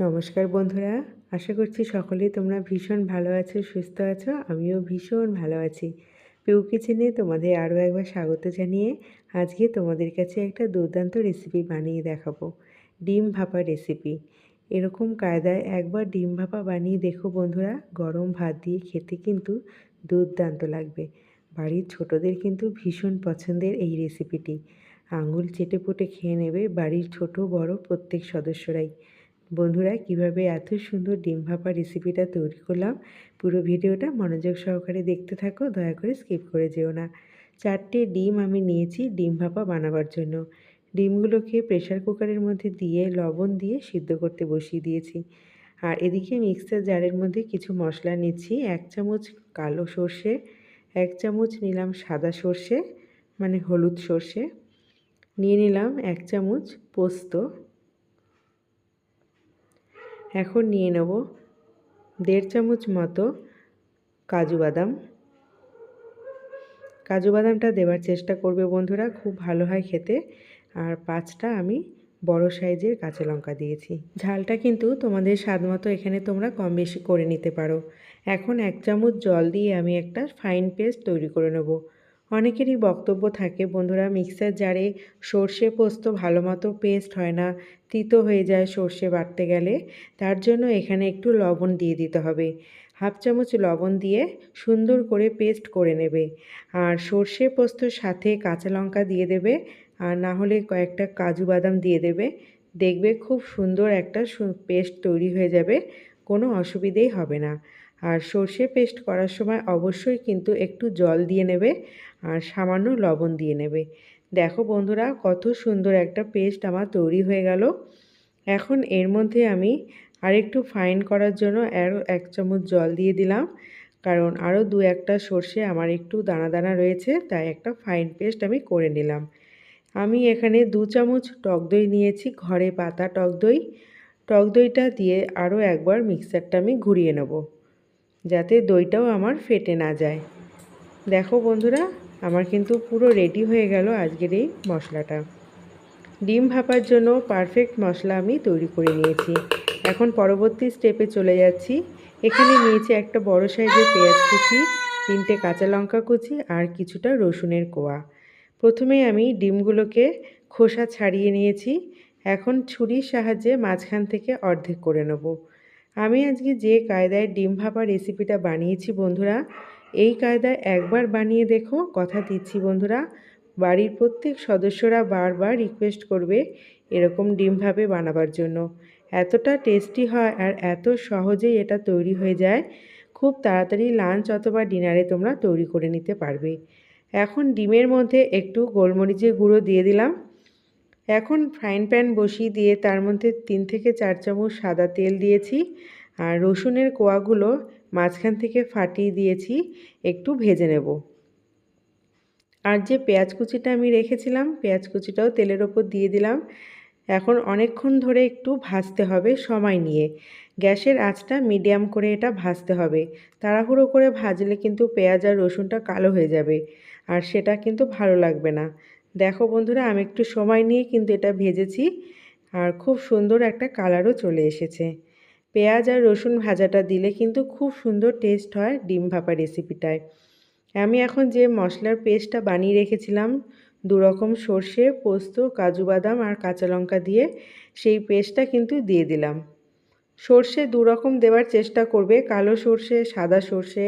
নমস্কার বন্ধুরা, আশা করছি সকলেই তোমরা ভীষণ ভালো আছো, সুস্থ আছো, আমিও ভীষণ ভালো আছি। পিউ কিচেনে তোমাদের আরও একবার স্বাগত জানিয়ে আজকে তোমাদের কাছে একটা দুর্দান্ত রেসিপি বানিয়ে দেখাবো, ডিম ভাপা রেসিপি এরকম কায়দায় একবার ডিম ভাপা বানিয়ে দেখো বন্ধুরা, গরম ভাত দিয়ে খেতে কিন্তু দুর্দান্ত লাগবে। বাড়ির ছোটদের কিন্তু ভীষণ পছন্দের এই রেসিপিটি আঙুল চেটে পুটে খেয়ে নেবে বাড়ির ছোট বড় প্রত্যেক সদস্যরাই। বন্ধুরা কীভাবে এত সুন্দর ডিম ভাপা রেসিপিটা তৈরি করলাম, পুরো ভিডিওটা মনোযোগ সহকারে দেখতে থাকো, দয়া করে স্কিপ করে যেও না। চারটে ডিম আমি নিয়েছি ডিম ভাপা বানাবার জন্য। ডিমগুলোকে প্রেশার কুকারের মধ্যে দিয়ে লবণ দিয়ে সিদ্ধ করতে বসিয়ে দিয়েছি। আর এদিকে মিক্সার জারের মধ্যে কিছু মশলা নিচ্ছি, এক চামচ কালো সর্ষে, এক চামচ নিলাম সাদা সর্ষে মানে হলুদ সর্ষে। নিয়ে নিলাম এক চামচ পোস্ত এখন নিয়ে নেব দেড় চামচ মতো কাজু বাদাম। কাজু বাদামটা দেওয়ার চেষ্টা করবে বন্ধুরা, খুব ভালো হয় খেতে। আর পাঁচটা আমি বড় সাইজের কাঁচা লঙ্কা দিয়েছি। ঝালটা কিন্তু তোমাদের স্বাদ মতো এখানে তোমরা কম বেশি করে নিতে পারো। এখন এক চামচ জল দিয়ে আমি একটা ফাইন পেস্ট তৈরি করে নেব। অনেকেরই বক্তব্য থাকে, বন্ধুরা, মিক্সার জারে সর্ষে পোস্ত ভালো মতো পেস্ট হয় না, তিতো হয়ে যায় সর্ষে বাটতে গেলে, তার জন্য এখানে একটু লবণ দিয়ে দিতে হবে। হাফ চামচ লবণ দিয়ে সুন্দর করে পেস্ট করে নেবে আর সর্ষে পোস্তর সাথে কাঁচা লঙ্কা দিয়ে দেবে আর না হলে কয়েকটা কাজু বাদাম দিয়ে দেবে। দেখবে খুব সুন্দর একটা পেস্ট তৈরি হয়ে যাবে, কোনো অসুবিধেই হবে না। আর সর্ষে পেস্ট করার সময় অবশ্যই কিন্তু একটু জল দিয়ে নেবে আর সামান্য লবণ দিয়ে নেবে। দেখো বন্ধুরা, কত সুন্দর একটা পেস্ট আমার তৈরি হয়ে গেল। এখন এর মধ্যে আমি আরেকটু ফাইন করার জন্য আরও এক চামচ জল দিয়ে দিলাম। কারণ আরও দু একটা সর্ষে আমার একটু দানা দানা রয়েছে, তাই একটা ফাইন পেস্ট আমি করে নিলাম। আমি এখানে দু চামচ টক দই নিয়েছি, ঘরে পাতা টক দই। টক দইটা দিয়ে আরও একবার মিক্সারটা আমি ঘুরিয়ে নেব। যাতে দইটাও আমার ফেটে না যায়। দেখো বন্ধুরা, আমার কিন্তু পুরো রেডি হয়ে গেল আজকের এই মশলাটা। ডিম ভাপার জন্য পারফেক্ট মশলা আমি তৈরি করে নিয়েছি। এখন পরবর্তী স্টেপে চলে যাচ্ছি। এখানে নিয়েছি একটা বড় সাইজের পেঁয়াজ কুচি, তিনটে কাঁচা লঙ্কা কুচি আর কিছুটা রসুনের কোয়া। প্রথমে আমি ডিমগুলোকে খোসা ছাড়িয়ে নিয়েছি। এখন ছুরির সাহায্যে মাঝখান থেকে অর্ধেক করে নেব। আমি আজকে যে কায়দায় ডিম ভাপা রেসিপিটা বানিয়েছি বন্ধুরা, এই কায়দায় একবার বানিয়ে দেখো, কথা দিচ্ছি বন্ধুরা। বাড়ির প্রত্যেক সদস্যরা বারবার রিকোয়েস্ট করবে এরকম ডিমভাবে বানাবার জন্য। এতটা টেস্টি হয় আর এত সহজেই এটা তৈরি হয়ে যায়। খুব তাড়াতাড়ি লাঞ্চ অথবা ডিনারে তোমরা তৈরি করে নিতে পারবে। এখন ডিমের মধ্যে একটু গোলমরিচের গুঁড়ো দিয়ে দিলাম। এখন ফ্রাইং প্যান বসিয়ে দিয়ে তার মধ্যে তিন থেকে চার চামচ সাদা তেল দিয়েছি আর রসুনের কোয়াগুলো মাঝখান থেকে ফাটিয়ে দিয়েছি, একটু ভেজে নেব। আর যে পেঁয়াজ কুচিটা আমি রেখেছিলাম, পেঁয়াজ কুচিটাও তেলের ওপর দিয়ে দিলাম। এখন অনেকক্ষণ ধরে একটু ভাজতে হবে সময় নিয়ে। গ্যাসের আঁচটা মিডিয়াম করে এটা ভাজতে হবে। তাড়াহুড়ো করে ভাজলে কিন্তু পেঁয়াজ আর রসুনটা কালো হয়ে যাবে। আর সেটা কিন্তু ভালো লাগবে না। দেখো বন্ধুরা, আমি একটু সময় নিয়ে কিন্তু এটা ভেজেছি আর খুব সুন্দর একটা কালারও চলে এসেছে। পেঁয়াজ আর রসুন ভাজাটা দিলে কিন্তু খুব সুন্দর টেস্ট হয় ডিম ভাপা রেসিপিটায় আমি এখন যে মশলার পেস্টটা বানিয়ে রেখেছিলাম, দুরকম সর্ষে, পোস্ত, কাজু বাদাম আর কাঁচা লঙ্কা দিয়ে সেই পেস্টটা কিন্তু দিয়ে দিলাম। সর্ষে দুরকম দেওয়ার চেষ্টা করবে, কালো সর্ষে, সাদা সর্ষে,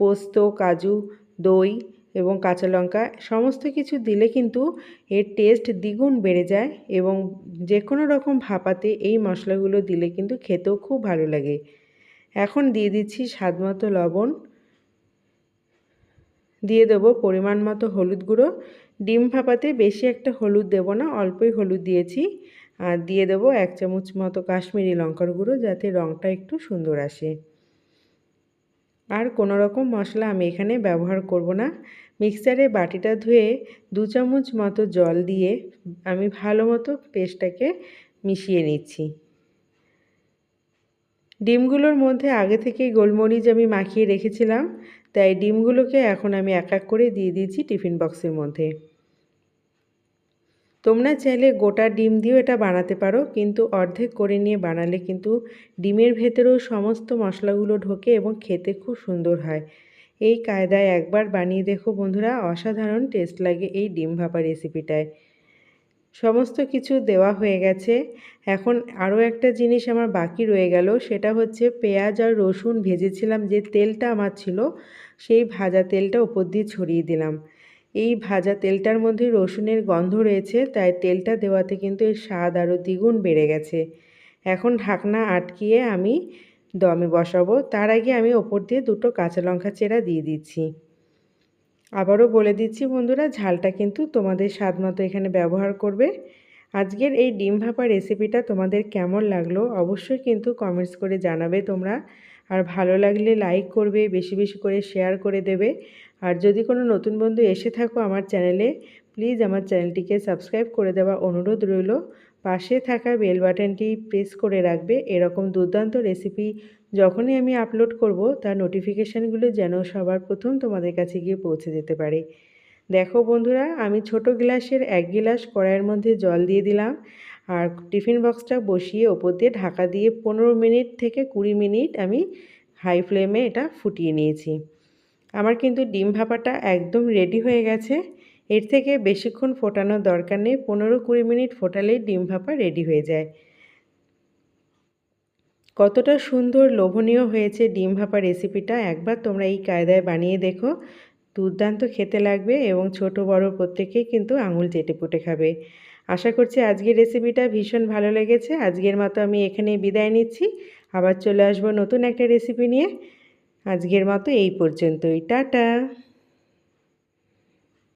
পোস্ত, কাজু, দই এবং কাঁচা লঙ্কা সমস্ত কিছু দিলে কিন্তু এর টেস্ট দ্বিগুণ বেড়ে যায় এবং যে কোনো রকম ভাপাতে এই মশলাগুলো দিলে কিন্তু খেতেও খুব ভালো লাগে। এখন দিয়ে দিচ্ছি স্বাদ মতো লবণ। দিয়ে দেবো পরিমাণ মতো হলুদ গুঁড়ো। ডিম ভাপাতে বেশি একটা হলুদ দেব না, অল্পই হলুদ দিয়েছি। আর দিয়ে দেবো এক চামচ মতো কাশ্মীরি লঙ্কার গুঁড়ো যাতে রঙটা একটু সুন্দর আসে। আর কোনো রকম মশলা আমি এখানে ব্যবহার করব না। মিক্সারে বাটিটা ধুয়ে দু চামচ মতো জল দিয়ে আমি ভালো মতো পেস্টটাকে মিশিয়ে নিচ্ছি। ডিমগুলোর মধ্যে আগে থেকে গোলমরিচ আমি মাখিয়ে রেখেছিলাম, তাই ডিমগুলোকে এখন আমি এক এক করে দিয়ে দিয়েছি টিফিন বক্সের মধ্যে। তোমরা চাইলে গোটা ডিম দিয়েও এটা বানাতে পারো, কিন্তু অর্ধেক করে নিয়ে বানালে কিন্তু ডিমের ভেতরেও সমস্ত মশলাগুলো ঢোকে এবং খেতে খুব সুন্দর হয়। এই কায়দায় একবার বানিয়ে দেখো বন্ধুরা, অসাধারণ টেস্ট লাগে এই ডিম ভাপা রেসিপিটায়। সমস্ত কিছু দেওয়া হয়ে গেছে। এখন আরও একটা জিনিস আমার বাকি রয়ে গেল, সেটা হচ্ছে পেঁয়াজ আর রসুন ভেজেছিলাম, যে তেলটা আমার ছিল, সেই ভাজা তেলটা ওপর দিয়ে ছড়িয়ে দিলাম। এই ভাজা তেলটার মধ্যে রসুনের গন্ধ রয়েছে, তাই তেলটা দেওয়াতে কিন্তু এর স্বাদ আরও দ্বিগুণ বেড়ে গেছে। এখন ঢাকনা আটকিয়ে আমি দমে বসাবো। তার আগে আমি ওপর দিয়ে দুটো কাঁচা লঙ্কা চেরা দিয়ে দিচ্ছি। আবারও বলে দিচ্ছি বন্ধুরা, ঝালটা কিন্তু তোমাদের স্বাদ মতো এখানে ব্যবহার করবে। আজকের এই ডিম ভাপা রেসিপিটা তোমাদের কেমন লাগল অবশ্যই কিন্তু কমেন্টস করে জানাবে তোমরা। আর ভালো লাগলে লাইক করবে, বেশি বেশি করে শেয়ার করে দেবে। আর যদি কোনো নতুন বন্ধু এসে থাকো আমার চ্যানেলে প্লিজ আমার চ্যানেলটিকে সাবস্ক্রাইব করে দেওয়া অনুরোধ রইল। পাশে থাকা বেল বাটনটি প্রেস করে রাখবে। এরকম দুর্দান্ত রেসিপি যখনই আমি আপলোড করব, তার নোটিফিকেশানগুলো যেন সবার প্রথম তোমাদের কাছে গিয়ে পৌঁছে যেতে পারে। দেখো বন্ধুরা, আমি ছোট গ্লাসের এক গ্লাস কড়াইয়ের মধ্যে জল দিয়ে দিলাম। আর টিফিন বক্সটা বসিয়ে ওপর দিয়ে ঢাকা দিয়ে পনেরো মিনিট থেকে কুড়ি মিনিট আমি হাই ফ্লেমে এটা ফুটিয়ে নিয়েছি। আমার কিন্তু ডিম ভাপাটা একদম রেডি হয়ে গেছে। এর থেকে বেশিক্ষণ ফোটানোর দরকার নেই, পনেরো কুড়ি মিনিট ফোটালেই ডিম ভাপা রেডি হয়ে যায়। কতটা সুন্দর লোভনীয় হয়েছে ডিম ভাপা রেসিপিটা, একবার তোমরা এই কায়দায় বানিয়ে দেখো। দুর্দান্ত খেতে লাগবে এবং ছোট বড় প্রত্যেকেই কিন্তু আঙুল চেটে পুটে খাবে। আশা করছি আজকের রেসিপিটা ভীষণ ভালো লেগেছে। আজকের মতো আমি এখানেই বিদায় নিচ্ছি। আবার চলে আসব নতুন একটা রেসিপি নিয়ে। আজকের মতো এই পর্যন্তই। টাটা!